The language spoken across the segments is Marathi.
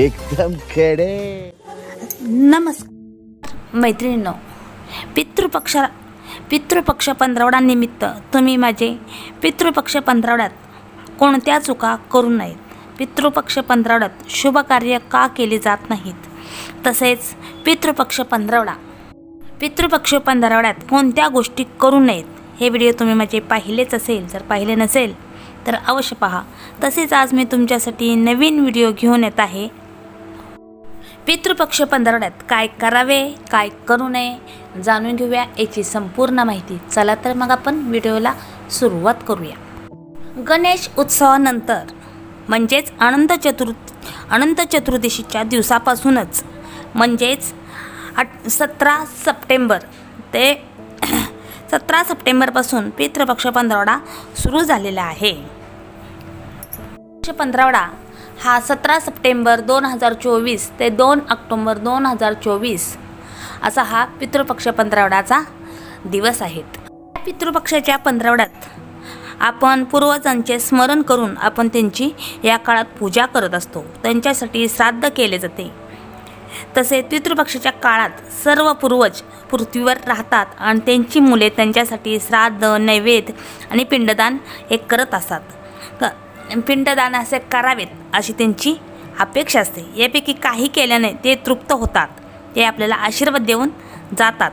एकदम खेडे. नमस्कार मैत्रिणींनो. पितृपक्ष पितृपक्ष पंधरवड्यानिमित्त तुम्ही माझे पितृपक्ष पंधरवड्यात कोणत्या चुका करू नयेत. पितृपक्ष पंधरवड्यात शुभ कार्य का केले जात नाहीत. तसेच पितृपक्ष पंधरवडा पितृपक्ष पंधरवड्यात कोणत्या गोष्टी करू नयेत हे व्हिडिओ तुम्ही माझे पाहिलेच असेल जर पाहिले नसेल तर अवश्य पहा. तसेच आज मी तुमच्यासाठी नवीन व्हिडिओ घेऊन येत आहे. पितृपक्ष पंधरवड्यात काय करावे काय करू नये जाणून घेऊया याची संपूर्ण माहिती. चला तर मग आपण व्हिडिओला सुरुवात करूया. गणेश उत्सवानंतर म्हणजेच अनंत चतुर् अनंत चतुर्दशीच्या दिवसापासूनच म्हणजेच अट सतरा सप्टेंबर ते सतरा सप्टेंबरपासून पितृपक्ष पंधरवडा सुरू झालेला आहे. पितृपक्ष पंधरवडा हा सतरा सप्टेंबर दोन हजार चोवीस ते दोन ऑक्टोंबर दोन हजार चोवीस. असा हा पितृपक्ष पंधरवड्याचा दिवस आहेत पितृपक्षाच्या पंधरवड्यात आपण पूर्वजांचे स्मरण करून आपण त्यांची या काळात पूजा करत असतो. त्यांच्यासाठी श्राद्ध केले जाते. तसे पितृपक्षाच्या काळात सर्व पूर्वज पृथ्वीवर राहतात आणि त्यांची मुले त्यांच्यासाठी श्राद्ध नैवेद्य आणि पिंडदान हे करत असतात. पिंडदान असे करावेत अशी त्यांची अपेक्षा असते. यापैकी काही केल्याने ते तृप्त होतात. ते आपल्याला आशीर्वाद देऊन जातात.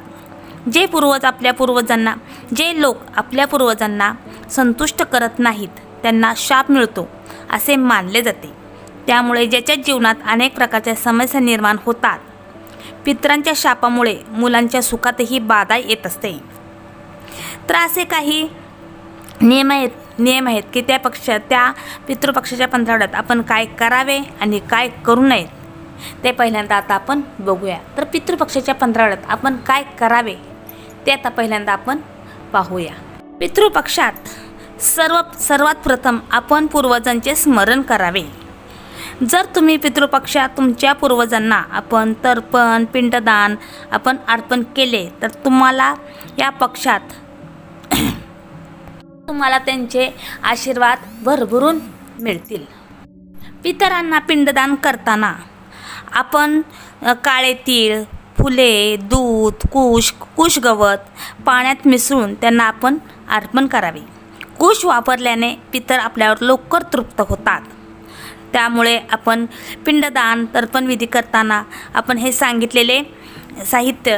जे पूर्वज आपल्या पूर्वजांना जे लोक आपल्या पूर्वजांना संतुष्ट करत नाहीत त्यांना शाप मिळतो असे मानले जाते. त्यामुळे ज्याच्या जीवनात अनेक प्रकारच्या समस्या निर्माण होतात. पितरांच्या शापामुळे मुलांच्या सुखातही बाधा येत असते. तर असे काही नियम आहेत नियम आहेत की त्या पक्ष त्या पितृपक्षाच्या पंधरवड्यात आपण काय करावे आणि काय करू नयेत ते पहिल्यांदा आता आपण बघूया. तर पितृपक्षाच्या पंधरवड्यात आपण काय करावे ते आता पहिल्यांदा आपण पाहूया. पितृपक्षात सर्व सर्वात प्रथम आपण पूर्वजांचे स्मरण करावे. जर तुम्ही पितृपक्षात तुमच्या पूर्वजांना आपण तर्पण पिंडदान आपण अर्पण केले तर तुम्हाला या पक्षात तुम्हाला त्यांचे आशीर्वाद भरभरून मिळतील. पितरांना पिंडदान करताना आपण काळे तीळ फुले दूध कुश कुश गवत पाण्यात मिसळून त्यांना आपण अर्पण करावे. कुश वापरल्याने पितर आपल्यावर लवकर तृप्त होतात. त्यामुळे आपण पिंडदान तर्पणविधी करताना आपण हे सांगितलेले साहित्य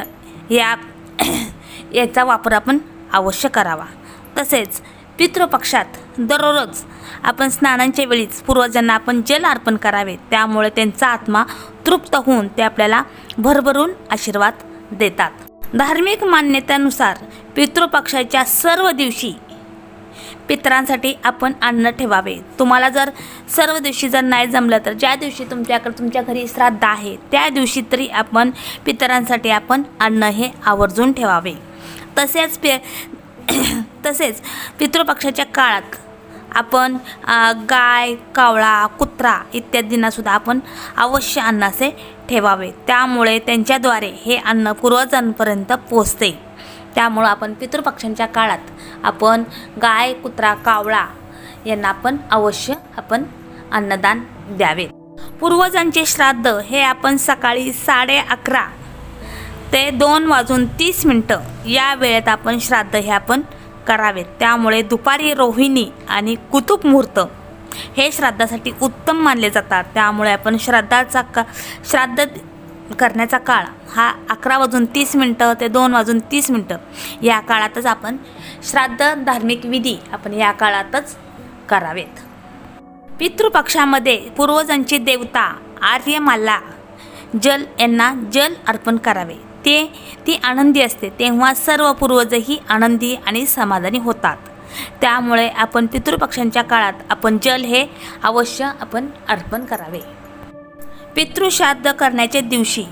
या याचा वापर आपण अवश्य करावा. तसेच पितृपक्षात दररोज आपण स्नानांच्या वेळीच पूर्वजांना आपण जल अर्पण करावे. त्यामुळे त्यांचा आत्मा तृप्त होऊन ते आपल्याला भरभरून आशीर्वाद देतात. धार्मिक मान्यतेनुसार पितृपक्षाच्या सर्व दिवशी पितरांसाठी आपण अन्न ठेवावे. तुम्हाला जर सर्व दिवशी जर नाही जमलं तर ज्या दिवशी तुमच्याकडे तुमच्या घरी श्राद्ध आहे त्या दिवशी तरी आपण पितरांसाठी आपण अन्न हे आवर्जून ठेवावे. तसेच पे तसेच पितृपक्षाच्या काळात आपण गाय कावळा कुत्रा इत्यादींनासुद्धा आपण अवश्य अन्नाचे ठेवावे. त्यामुळे त्यांच्याद्वारे हे अन्न पूर्वजांपर्यंत पोचते. त्यामुळं आपण पितृपक्षांच्या काळात आपण गाय कुत्रा कावळा यांना आपण अवश्य आपण अन्नदान द्यावे. पूर्वजांचे श्राद्ध हे आपण सकाळी साडे अकरा ते दोन वाजून तीस मिनटं. या वेळेत आपण श्राद्ध हे आपण करावेत. त्यामुळे दुपारी रोहिणी आणि कुतुब मुहूर्त हे श्राद्धासाठी उत्तम मानले जातात. त्यामुळे आपण श्राद्धाचा का श्राद्ध करण्याचा काळ हा अकरा वाजून तीस मिनटं ते दोन वाजून तीस मिनटं. या काळातच आपण श्राद्ध धार्मिक विधी आपण या काळातच करावेत. पितृपक्षामध्ये पूर्वजांची देवता आर्यमाला जल यांना जल अर्पण करावे. ते ती आनंदी असते. तेव्हा सर्व पूर्वजही आनंदी आणि समाधानी होतात. त्यामुळे आपण पितृपक्षांच्या काळात आपण जल हे अवश्य आपण अर्पण करावे. पितृश्राद्ध करण्याच्या दिवशी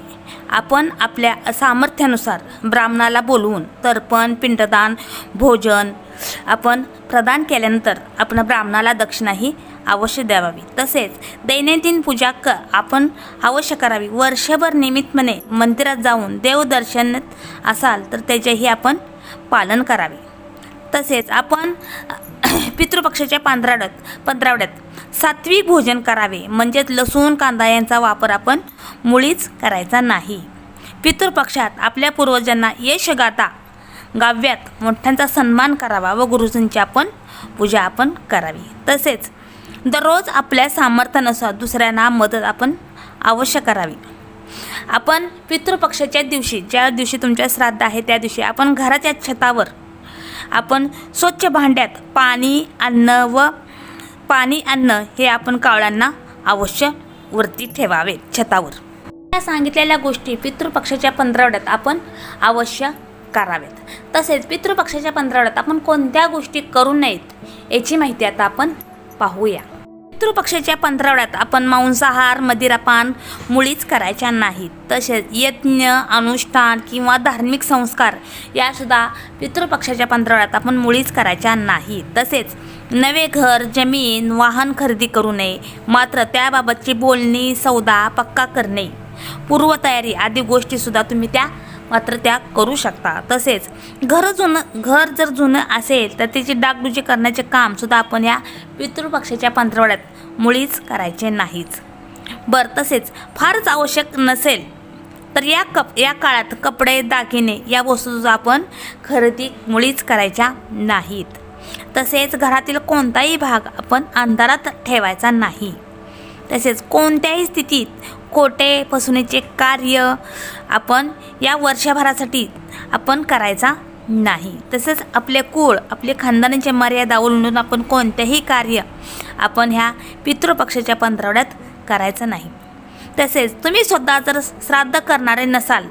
आपण आपल्या सामर्थ्यानुसार ब्राह्मणाला बोलवून तर्पण पिंडदान भोजन आपण प्रदान केल्यानंतर आपण ब्राह्मणाला दक्षिणाही अवश्य द्यावी तसेच दैनंदिन पूजा क आपण अवश्य करावी. वर्षभर निमित्तपणे मंदिरात जाऊन देवदर्शन असाल तर त्याचेही आपण पालन करावे. तसेच आपण पितृपक्षाच्या पंधरावड्यात पंधरावड्यात सात्विक भोजन करावे. म्हणजेच लसूण कांदा यांचा वापर आपण मुळीच करायचा नाही. पितृपक्षात आपल्या पूर्वजांना यश गाता गाव्यात मोठ्यांचा सन्मान करावा व गुरुजींची आपण पूजा आपण करावी. तसेच दररोज आपल्या सामर्थ्यानुसार दुसऱ्यांना मदत आपण अवश्य करावी. आपण पितृपक्षाच्या दिवशी ज्या दिवशी तुमच्या श्राद्ध आहे त्या दिवशी आपण घराच्या छतावर आपण स्वच्छ भांड्यात पाणी अन्न व पाणी अन्न हे आपण कावळ्यांना अवश्य वरती ठेवावे छतावर. या सांगितलेल्या गोष्टी पितृपक्षाच्या पंधरवड्यात आपण अवश्य कराव्यात. तसेच पितृपक्षाच्या पंधरवड्यात आपण कोणत्या गोष्टी करू नयेत याची माहिती आता आपण पाहूया. पितृपक्षाच्या पंधरवड्यात आपण मांसाहार मदिरापान मुळीच करायच्या नाहीत. तसेच यज्ञ अनुष्ठान किंवा धार्मिक संस्कार यासुद्धा पितृपक्षाच्या पंधरवड्यात आपण मुळीच करायच्या नाही तसेच नवे घर जमीन वाहन खरेदी करू नये. मात्र त्याबाबतची बोलणी सौदा पक्का करणे पूर्वतयारी आदी गोष्टीसुद्धा तुम्ही त्या मात्र त्या करू शकता. तसेच घर जुनं घर जर जुनं असेल तर त्याची डागडुजी करण्याचे कामसुद्धा आपण या पितृपक्षाच्या पंधरवड्यात मुळीच करायचे नाहीच. बरं तसेच फारच आवश्यक नसेल तर या कप या काळात कपडे दागिने या वस्तूचा आपण खरेदी मुळीच करायच्या नाहीत. तसेच घरातील कोणताही भाग आपण अंधारात ठेवायचा नाही. तसेच कोणत्याही स्थितीत खोटे फसवणीचे कार्य आपण या वर्षभरासाठी आपण करायचा नाही. तसेच आपले कुळ आपले खानदानाच्या मर्यादा ओलांडून आपण कोणतेही कार्य आपण ह्या पितृपक्षाच्या पंधरवड्यात करायचं नाही. तसेच तुम्ही स्वतः जर श्राद्ध करणारे नसाल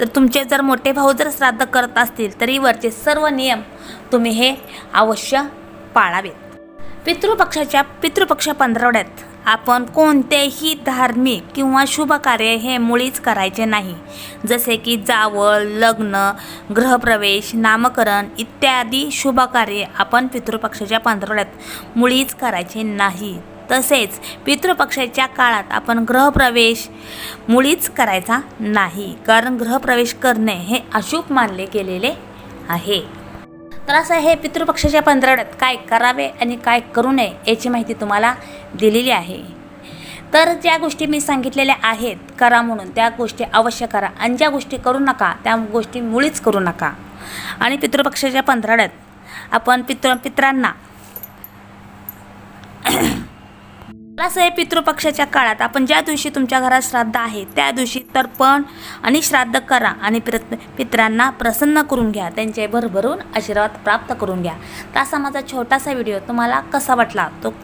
तर तुमचे जर मोठे भाऊ जर श्राद्ध करत असतील तरी वरचे सर्व नियम तुम्ही हे अवश्य पाळावेत. पितृपक्षाच्या पितृपक्ष पंधरवड्यात आपण कोणतेही धार्मिक किंवा शुभ कार्य हे मुळीच करायचे नाही. जसे की जावळ लग्न ग्रहप्रवेश नामकरण इत्यादी शुभ कार्य आपण पितृपक्षाच्या पंधरवड्यात मुळीच करायचे नाही. तसेच पितृपक्षाच्या काळात आपण ग्रहप्रवेश मुळीच करायचा नाही. कारण ग्रहप्रवेश करणे हे अशुभ मानले गेलेले आहे. तर असं हे पितृपक्षाच्या पंधरवड्यात काय करावे आणि काय करू नये याची माहिती तुम्हाला दिलेली आहे. तर ज्या गोष्टी मी सांगितलेल्या आहेत करा म्हणून. त्या गोष्टी अवश्य करा आणि ज्या गोष्टी करू नका त्या गोष्टी मुळीच करू नका. आणि पितृपक्षाच्या पंधरवड्यात आपण पितृ पित्रांना असं हे पितृपक्षाच्या काळात आपण ज्या दिवशी तुमच्या घरात श्राद्ध आहे त्या दिवशी तर्पण आणि श्राद्ध करा आणि पित पित्रांना प्रसन्न करून घ्या त्यांचे भरभरून आशीर्वाद प्राप्त करून घ्या. तर असा माझा छोटासा व्हिडिओ तुम्हाला कसा वाटला तो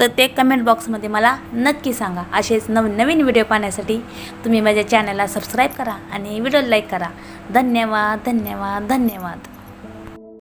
तर ते कमेंट बॉक्समध्ये मला नक्की सांगा. असेच नवीन नवीन व्हिडिओ पाहण्यासाठी तुम्ही माझ्या चॅनलला सबस्क्राईब करा आणि व्हिडिओ लाईक करा. धन्यवाद धन्यवाद धन्यवाद.